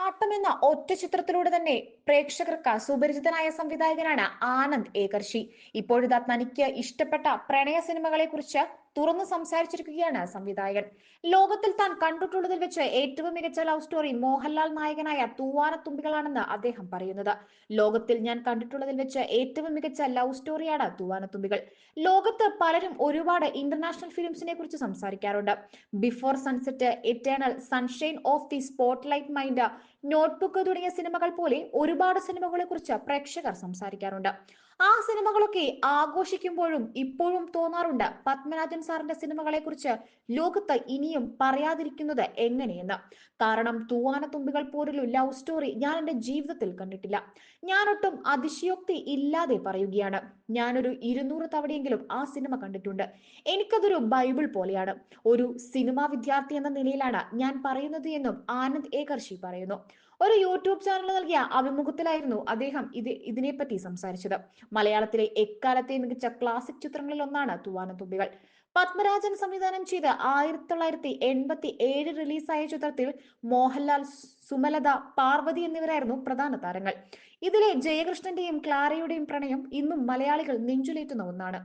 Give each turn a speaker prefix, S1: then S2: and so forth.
S1: ആട്ടം എന്ന ഒറ്റ ചിത്രത്തിലൂടെ തന്നെ പ്രേക്ഷകർക്ക് സുപരിചിതനായ സംവിധായകനാണ് ആനന്ദ് ഏകർഷി. ഇപ്പോഴിതാ തനിക്ക് ഇഷ്ടപ്പെട്ട പ്രണയ സിനിമകളെ കുറിച്ച് തുറന്നു സംസാരിച്ചിരിക്കുകയാണ് സംവിധായകൻ. ലോകത്തിൽ താൻ കണ്ടിട്ടുള്ളതിൽ വെച്ച് ഏറ്റവും മികച്ച ലവ് സ്റ്റോറി മോഹൻലാൽ നായകനായ തൂവാനത്തുമ്പികളാണെന്ന് അദ്ദേഹം പറയുന്നത്. ലോകത്തിൽ ഞാൻ കണ്ടിട്ടുള്ളതിൽ വെച്ച് ഏറ്റവും മികച്ച ലവ് സ്റ്റോറിയാണ് തൂവാനത്തുമ്പികൾ ലോകത്ത് പലരും ഒരുപാട് ഇന്റർനാഷണൽ ഫിലിംസിനെ കുറിച്ച് സംസാരിക്കാറുണ്ട്. Before sunset eternal sunshine of the spotless mind notebook തുടങ്ങിയ സിനിമകൾ പോലെ ഒരുപാട് സിനിമകളെ കുറിച്ച് പ്രേക്ഷകർ സംസാരിക്കാറുണ്ട്. ആ സിനിമകളൊക്കെ ആഘോഷിക്കുമ്പോഴും ഇപ്പോഴും തോന്നാറുണ്ട്. പത്മനാഭൻ സാറിന്റെ സിനിമകളെ കുറിച്ച് ലോകത്ത് ഇനിയും പറയാതിരിക്കുന്നത് എങ്ങനെയെന്ന്. കാരണം തൂവാനത്തുമ്പികൾ പോലൊരു ലവ് സ്റ്റോറി ഞാൻ എന്റെ ജീവിതത്തിൽ കണ്ടിട്ടില്ല. ഞാനൊട്ടും അതിശയോക്തി ഇല്ലാതെ പറയുകയാണ്. ഞാനൊരു ഇരുന്നൂറ് തവണയെങ്കിലും ആ സിനിമ കണ്ടിട്ടുണ്ട്. എനിക്കതൊരു ബൈബിൾ പോലെയാണ്. ഒരു സിനിമാ വിദ്യാർത്ഥി എന്ന നിലയിലാണ് ഞാൻ പറയുന്നത് എന്നും ആനന്ദ് ഏകർഷി പറയുന്നു. ഒരു യൂട്യൂബ് ചാനൽ നൽകിയ അഭിമുഖത്തിലായിരുന്നു അദ്ദേഹം ഇത് ഇതിനെപ്പറ്റി സംസാരിച്ചത്. മലയാളത്തിലെ എക്കാലത്തെ മികച്ച ക്ലാസിക് ചിത്രങ്ങളിൽ ഒന്നാണ് തൂവാനത്തുമ്പികൾ പത്മരാജൻ സംവിധാനം ചെയ്ത് ആയിരത്തി തൊള്ളായിരത്തി എൺപത്തി ഏഴ് റിലീസായ ചിത്രത്തിൽ മോഹൻലാൽ സുമലത പാർവതി എന്നിവരായിരുന്നു പ്രധാന താരങ്ങൾ. ഇതിലെ ജയകൃഷ്ണന്റെയും ക്ലാരയുടെയും പ്രണയം ഇന്നും മലയാളികൾ നെഞ്ചുലേറ്റുന്ന ഒന്നാണ്.